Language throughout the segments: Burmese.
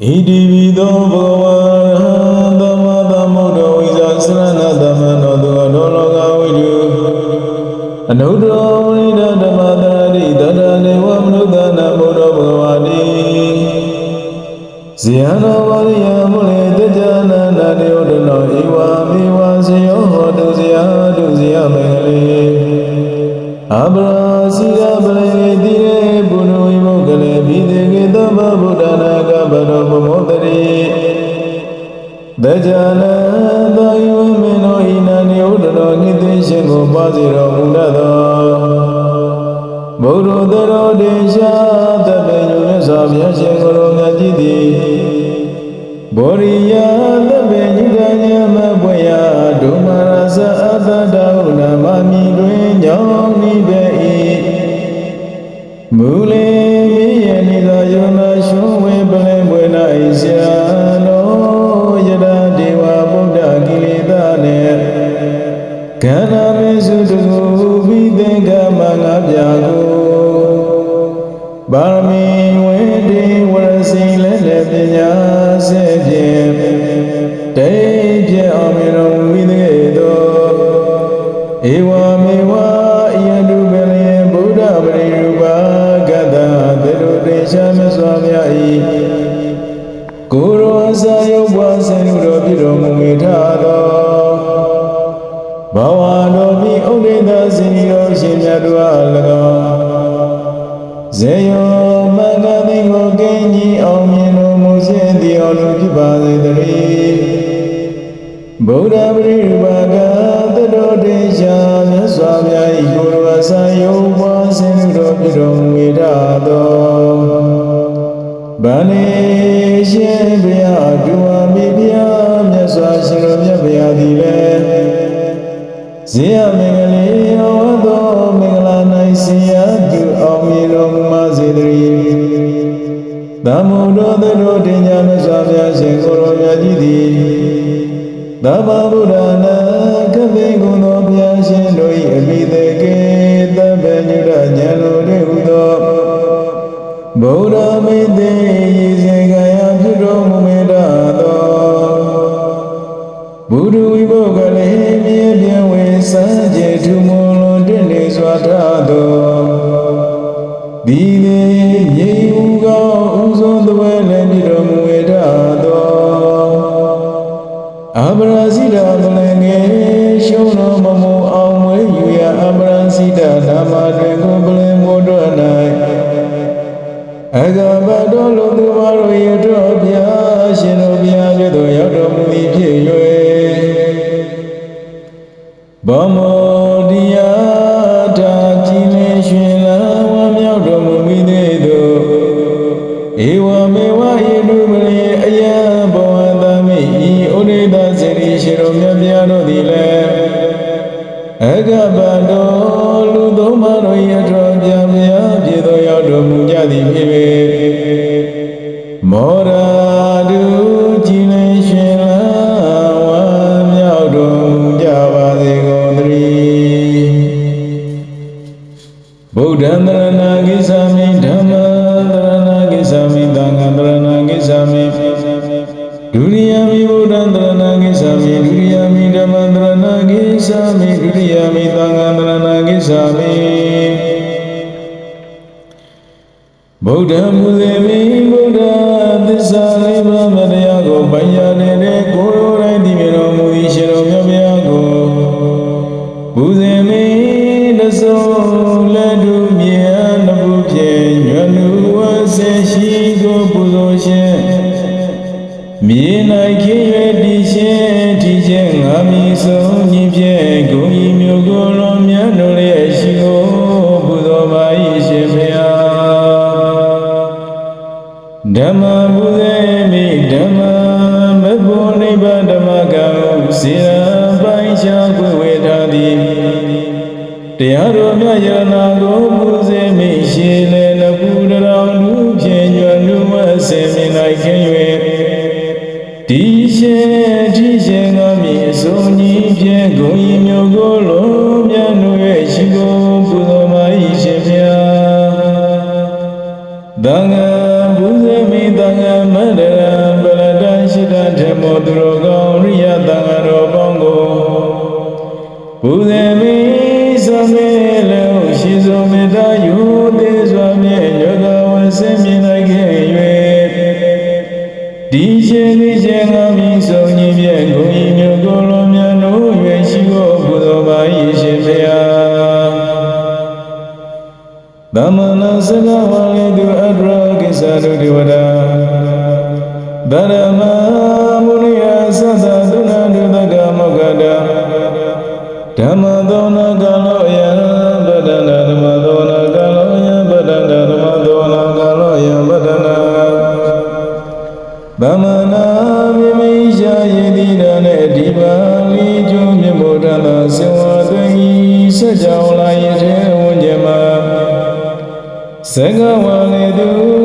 ဣတိပိသောဘဂဝါရဟံသမ္မာသမ္ဗုဒ္ဓဝိဇာစရဏသမ္မနောသူအတော်လောကဝိတုအနုတ္တရဝိဒဓမ္မတရိတတနေဝမနုဿနာဘုဒ္ဓဘဂဝါတိဇယနောဝရိယမုလေတကြနာနာနေဥဒနောဧဝမေဝဇယောဟောတုဇယတုဇယမေငလေအဘရာစီရပလေတိရေဘုရောဝိမုကလေဘိတေကေသမ္ဗဗုဒ္ဓနာ ကဗရောပမောတရိတကြနာသောယဝမေနောဣနာနိဥဒရောနိသိရှင်ကိုပါစေတော်မူတတ်သောဘုရောတရောတေရှာတပေညုမြတ်စွာဘုရားရှင်ကိုယ်တော်မြတ်ကြီးသည်ဘောရိယသဗ္ဗညုတညမဘွေယဒုမရဇအတ္တတဟုနာမမိတွင်ညောင်းနိဘေဤမူလေ ဆရာနောယတဒေဝဗုဒ္ဓကိလေသာနှင့်ကန္နာ ဇေယမင်္ဂလေးဟောသောမင်္ဂလာ၌ဆင်ရသူအောင်မြင်တော်မူပါစေတည်းသမုဒ္ဒောသတို့တင်ညာမြတ်စွာဘုရားရှင်ကိုယ်တော်မြတ်ကြီးသည်သမဗုဒ္ဓနာကပိကုသောဘုရားရှင်တို့၏အမိသေကေသဗ္ဗညုရဉာဏ်လိုတည်းဟူသောဗု အပရာဇိတာပလင်ငယ်ရှုံးတော်မမူအောင်မွေးယူရအပရာဇိတာနာမတွင်ကိုပလင်မို့တော်၌အကဘတော်လူသူမတို့ရတော်ဗျာရှင်တို့ဗျာပြည့်တော်ရောက်တော်မူသည်ဖြစ်၍ဘောမော မောရာဒုကြည်လင်ရွှင်လာဝမ်းမြောက်တော်မူကြပါစေကုန်သတည်းဗုဒ္ဓံတရဏဂိသာမိဓမ္မံတရဏဂိသာမိသံဃံတရဏဂိသာမိဒုရိယမိဗုဒ္ဓံတရဏဂိသာမိဒုရိယမိဓမ္မံတရဏဂိသာမိဒုရိယမိသံဃံတရဏဂိသာမိဗုဒ္ဓံမူဇေမိ မ္မဘုဇေမိဓမ္မမဘုနိဗ္ဗာန်ဓမ္မကံစေရပိုင်းခြားခွေဝေထားသည်တရားတော်မြတ်ယရ ဘုဇေမိသမေလောရှိသောမေတ္တာယုသေးစွာမြဲညောကဝဆင်းမြင်နိုင်ခဲ့၍ဒီရှင်ဒီရှင်ငါမည်ဆုံးညီမြဲကိုဤမျိုးကိုလိုမြတ်တို့၍ရှိဖို့ဘုသောပါ၏ရှင်ဖေယသမဏစကဝါလေတုအတရကိစ္စတုဒီဝဒဗရမ က်ကြောင်းလာရဲ့ထဲဝဉ္ဇမှာစကဝါလေတု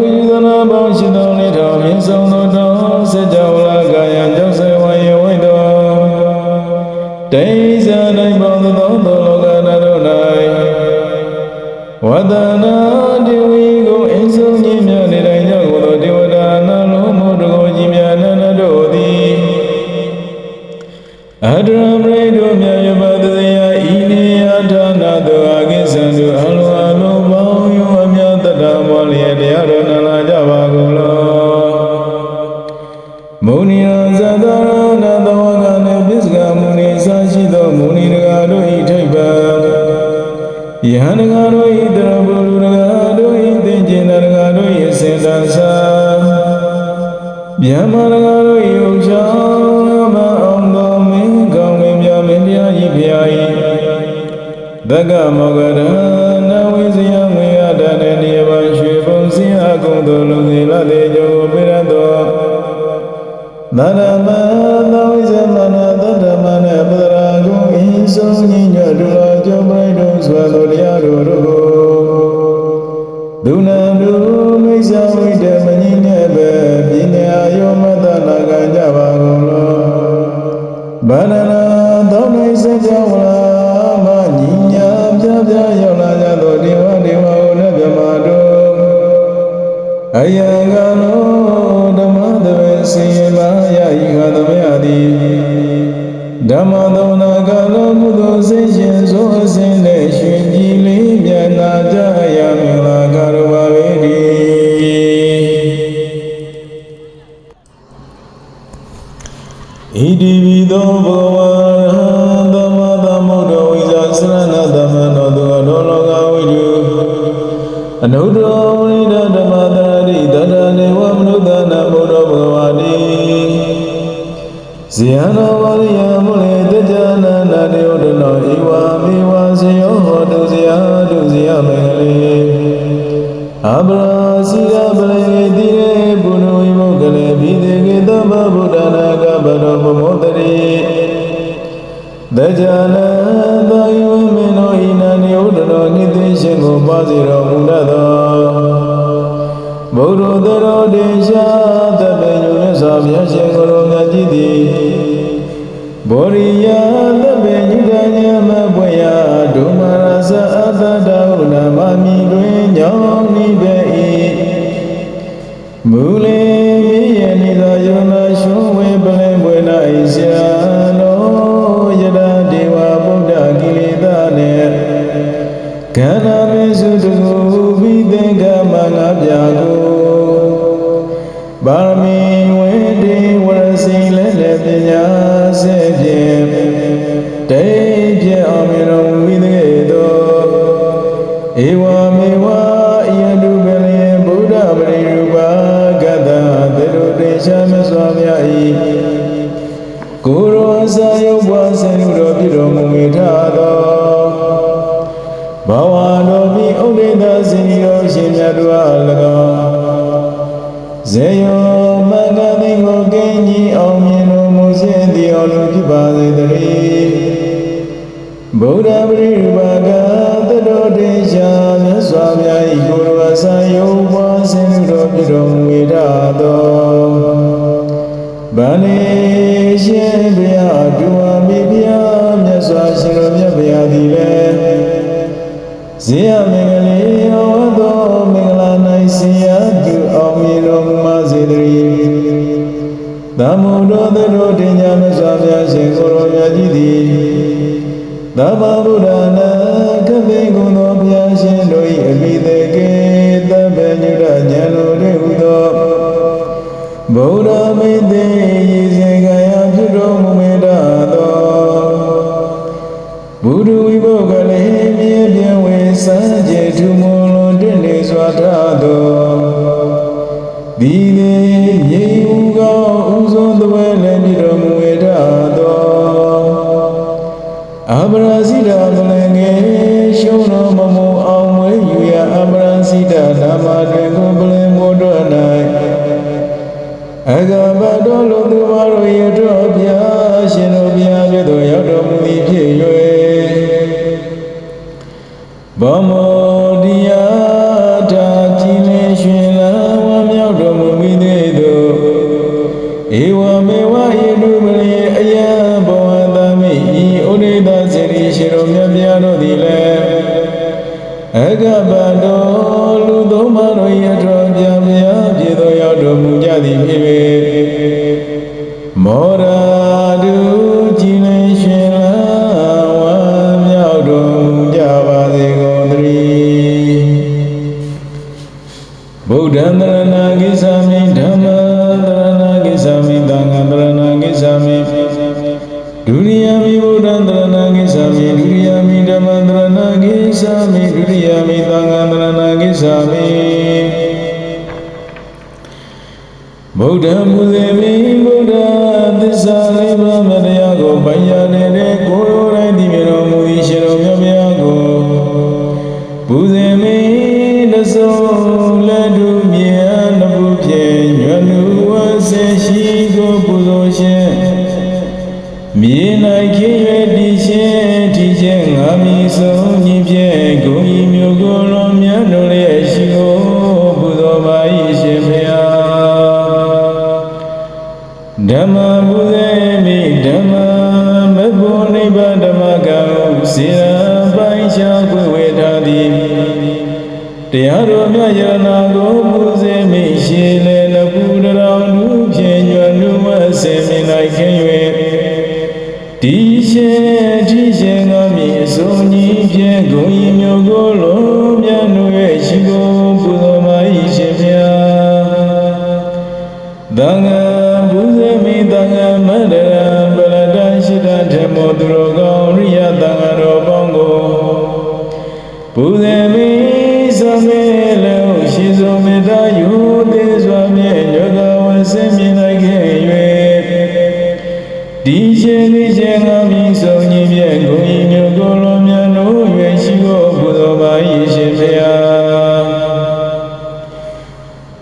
ယဟန်တကာတို့ဤတရပုလူတကာတို့ဤသင်္ကြင်တကာတို့ဤစေတံသာမြတ်မရကားတို့ယုံချောင်းမအောင်သောမင်းကောင်းလင်မြတ်မင်းတရားကြီးဖျား၏သက္ကမောဂရနဝိဇယငွေရတတဲ့နေပါရွှေပုံစင်းအကုန်သောလူစီလတဲ့ကြောင့်ပြရသောမရမသဝိဇမနာသတ္တမနပဒရာကုဤဆုံးည ညတူတော်ကြောင့်ပြိတုံဆွာသောတရားတို့တို့ကိုဒုနာဒုမိစ္ဆဝိတမညိနဲ့ပဲပြင်းညာယောမတနာကကြပါကုန်လောဗန္ဒနာသောမိစ္ဆကြဝလာမညိညာပြပြရောက်လာကြသောဒေဝဒေဝဟုလည်းမြမတို့အယံကလောဓမ္မတဝေစီမာယဤခသမယတိဓမ္မသောနာ အနုတ္တရောဝိဒဓမ္မတာရိတတနေဝမနုဿနာဘုဒ္ဓဘဂဝါတိဇယနာဝရိယမုလေတကြနာနာတေဥဒနောဧဝမေဝဇယောဟောတုဇယတုဇယမေလေအဘရာစီရပရေတိရေဘုနဝိမုကလေဘိတေကေတမဗုဒ္ဓနာကဗရောပမောတရိတကြနာသာယဝမေနောဣနာနိဥဒနောနိသိရှင်ကိုပါစီတော်မူတတ်သော ဘုရောတရောဒေရှာတပေညုမြတ်စွာဘုရားရှင်ကိုယ်တော်မြတ်ကြီးသည်ဘောရိယတပေညုကညမပွေယဒုမရသအတ္တတဟုနာမမိတွင်ညောင်း ဒ္ဓပရိရူပကသတ္တောတေရှာမြတ်စွာဘုရား၏ကိုယ်တော်အစာယုတ်ဘွားဆင်လူတော်ပြတော်မူမိထသောဗန္နေရှင်ဘုရားဒုဝမိဘုရားမြတ်စွာရှင်တော်မြတ်ဘုရားသည်လည်းဇေယမင်္ဂလေးဟောသောမင်္ဂလာ၌ဆင်ရပြုအောင်တော်မူပါစေတည်းသမုဒ္ဒောသရောတင်ညာမစွာဘုရားရှင်ကိုရောမြတ်ကြီးသည် သဗ္ဗဗုဒ္ဓနာကပိကုသောဘုရားရှင်တို့၏အမိသေကေသဗ္ဗညုရဉာဏ်တော်တွေဟူသောဗုဒ္ဓမိတ်တိရည်စေကယပြုတော်မူမေတ္တာသောဘုဒ္ဓဝိဘုကလေးမြေပြင်းဝေစံကျေထုမလွန်တင့်နေစွာထသောဒီလေ အဘရာဇိတာမလငယ်ရှုံးတော်မမူအောင်ဝဲယူရအဘရာဇိတာဓမ္မတွေကိုပလင်မို့တော်၌အကဘတော်လုံးသူမတို့ရတော်ဗျာရှင်တို့ဗျာပြတော်ရောက်တော်မူသည်ဖြစ်၍ဘောမောဒီယာတာကြည်လင်ရွှင်လာဝမ်းမြောက်တော်မူမိသေးသောဧဝ ဗုဒ္ဓံမူစေမိဗုဒ္ဓသစ္စာလေးပါးမတရားကိုပိုင်ရနေတဲ့ကိုယ်တော်တိုင်းဒီမြေတော်မူ၏ရှင်တော်မြတ်ဗျာကိုပူဇေမိတဆုံလက်တူမြေအနဘုဖြင့်ညွန်လူဝဆေရှိကိုပူဇော်ရှင်မြေ၌ခေ၍တည်ရှင်ထီခြင်းငါမီဆုံးညီဖြင့် ဓမ္မဘုဇေမိဓမ္မမဘုနိဗ္ဗာန်ဓမ္မကံစေရပိုင်းချခွေဝေထားသည်တရားတော်မြတ်ယရနာကိုပူဇေမိ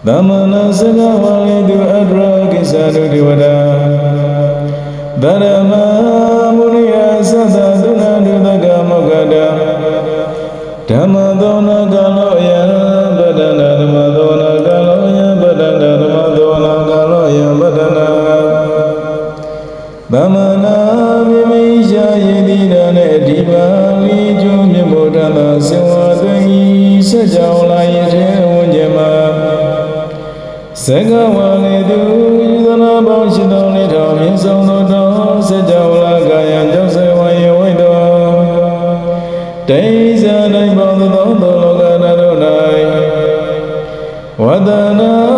သမဏစကဝလေတုအတ္တရကိစ္စတုဒေဝတာဗရမမုနိယသသသုဏတုတကမောက္ခတာဓမ္မသောနာကလောယံဗဒနာဓမ္မသောနာကလောယံဗဒနာဓမ္မသောနာကလောယံဗဒနာသမဏမိမိရှာယေတိရနဲ့ဒီပါလီကျုံမြမောတသာစေဝသွေဤဆက်ကြော သက္ကဝါလေသူယူသနာပေါင်းရှိတော်လေးတော်မြင့်ဆုံးသောတော်စကြဝဠာကာယံကြောင့်စေဝယေဝိတောတိဇာတိုင်းပေါင်းသောသောလောကနာတို့၌ဝဒနာတိဝီ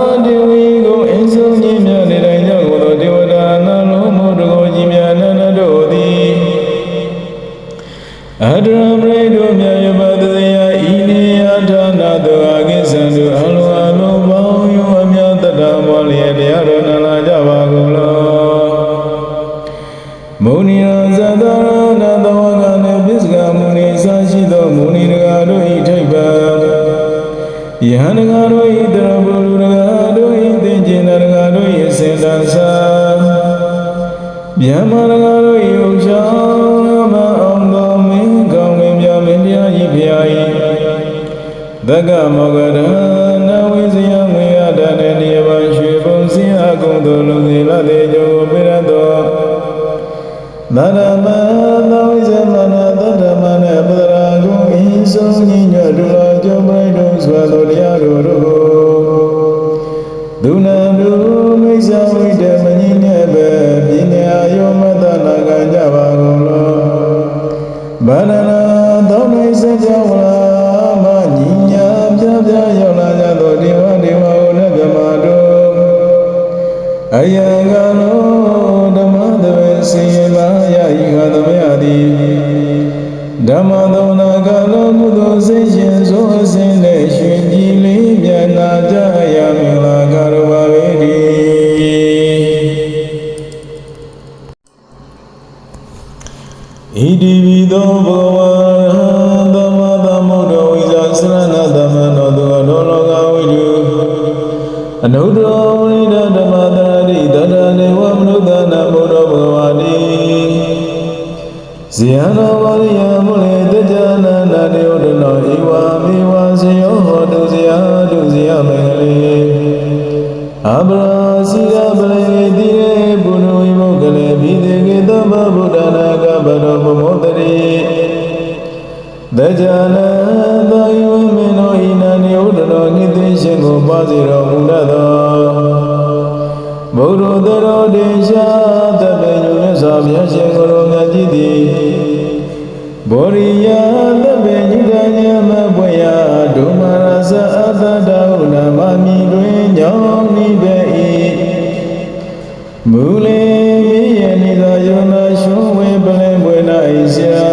သက္ကမောဂရနဝိဇယငွေရတတဲ့နေပါရွှေပုံစင်းအကုန်သောလူစီလတဲ့ကြောပိရတောမရမသောဝိဇမနာသတ္တမနဲ့ပဒရာကုဤဆုံးညီညွတ်တို့ جعل ذي ومن إن يودر نتي شنو بازر مولدا بورو درو ديشا تبين يسا بيشن غرو نجدي بوريا تبين يدانيا مبويا دومارا سأتا داونا مامي دوين يوم نبئي မူလေမြေရနေသာယုံနာရှုံးဝေပလင်ပွေ၌ဆရာ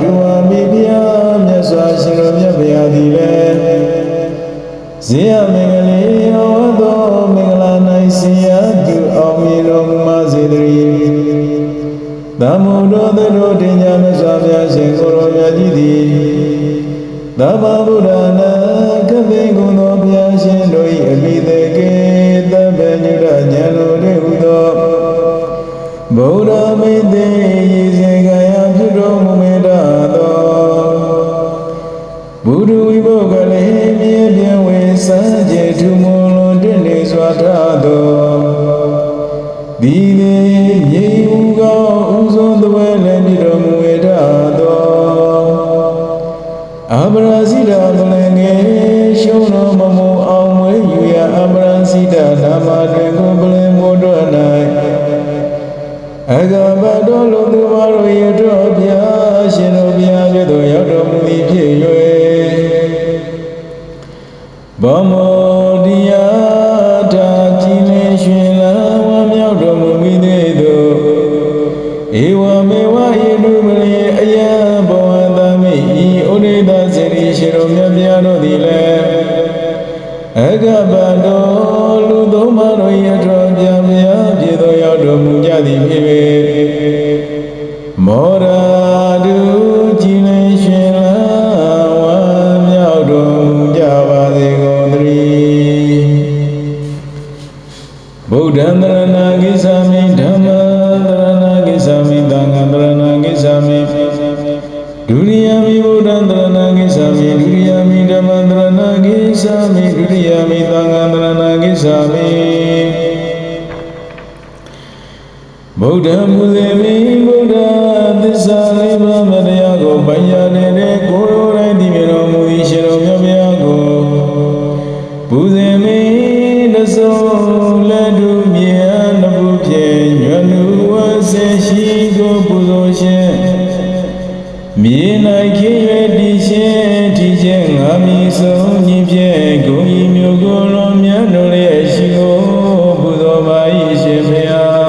ဒူဝါမိဖုရားမြတ်စွာရှင်တော်မြတ်ဗျာသည်လည်းဇေယမင်္ဂလိယောသောမင်္ဂလာ၌ဆင်ရသူအောင်မြေတော်မူစေတည်းသမ္မုဒ္ဒောသတို့တင်ညာမြတ်စွာဘုရားရှင်ကိုရောမြတ်ကြီးသည်သမ္မာဗုဒ္ဓ အပရာဇိတမလငယ်ရှုံးတော်မမူအောင်မွေးယူရအပရာဇိတဓမ္မတွင်ကိုပလင်မို့တော်၌အကဘတော်လူသူမတို့ရတော်ပြရှင်တို့ပြမြို့သို့ရောက်တော်မူသည်ဖြစ်၍ဘောမော Morado. ကြီးကိုပူဇော်ခြင်းမြေ၌ခေရွယ်တည်ခြင်းထီခြင်းငါမည်ဆုံးညီဖြင့်ဂုံဤမျိုးကိုလွန်မြတ်တို့လျက်ရှိကိုပူဇော်ပါ၏ရှင်ဘုရား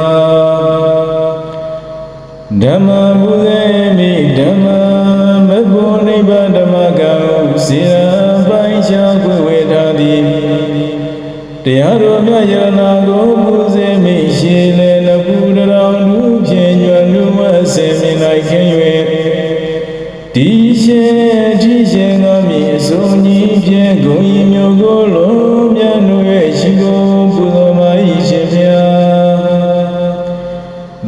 ဓမ္မပူဇေမိဓမ္မမဘုနိဗ္ဗာန်ဓမ္မကံစေရပိုင်းချခွေဝေထားသည်တရားတော်မြတ်ယရနာကို ဂုံရင်မျိုးကိုလုံးပြန်လို့ရဲ့ရှိကိုပူဇော်ပါ၏ရှင်ဗျာ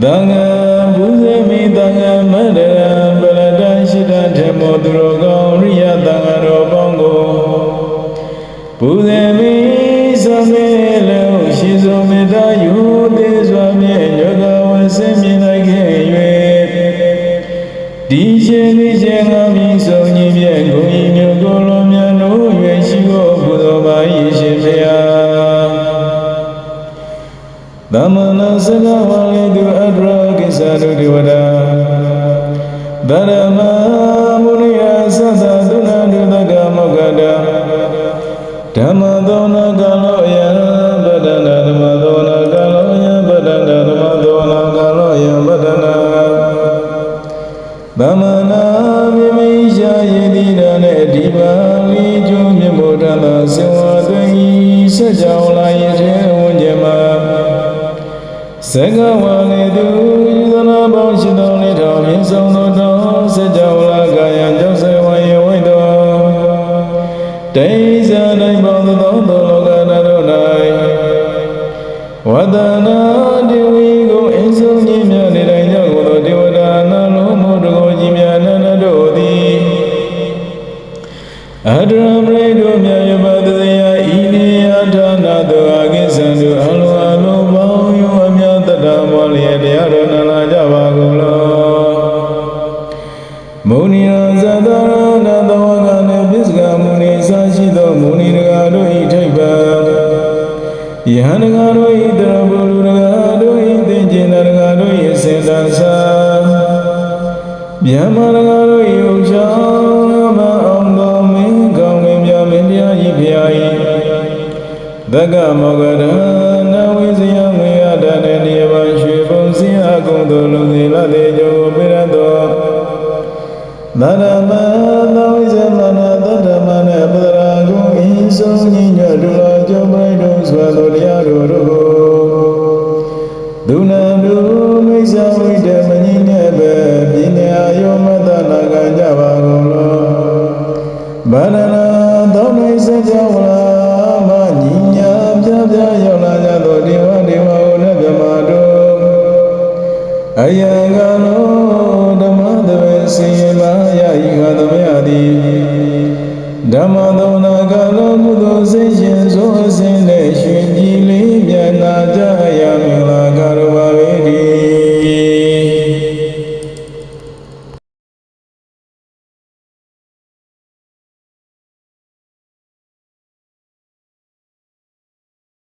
တန်ခါဘုဇမိတန်ခါမန္တရာပရဒရှိတဓမ္မောသူတော်ကောင်းရိယတန်ခါတော်ပေါင်းကိုဘုဇမိသမေလောရှိသောမေတ္တာယုသေစွာမြဲညောကဝဆင်းမြင်နိုင်ခဲ့၍ဒီရှင် بمنا سلا والد أدراك سالد ولا بلا ما Doen! Uh.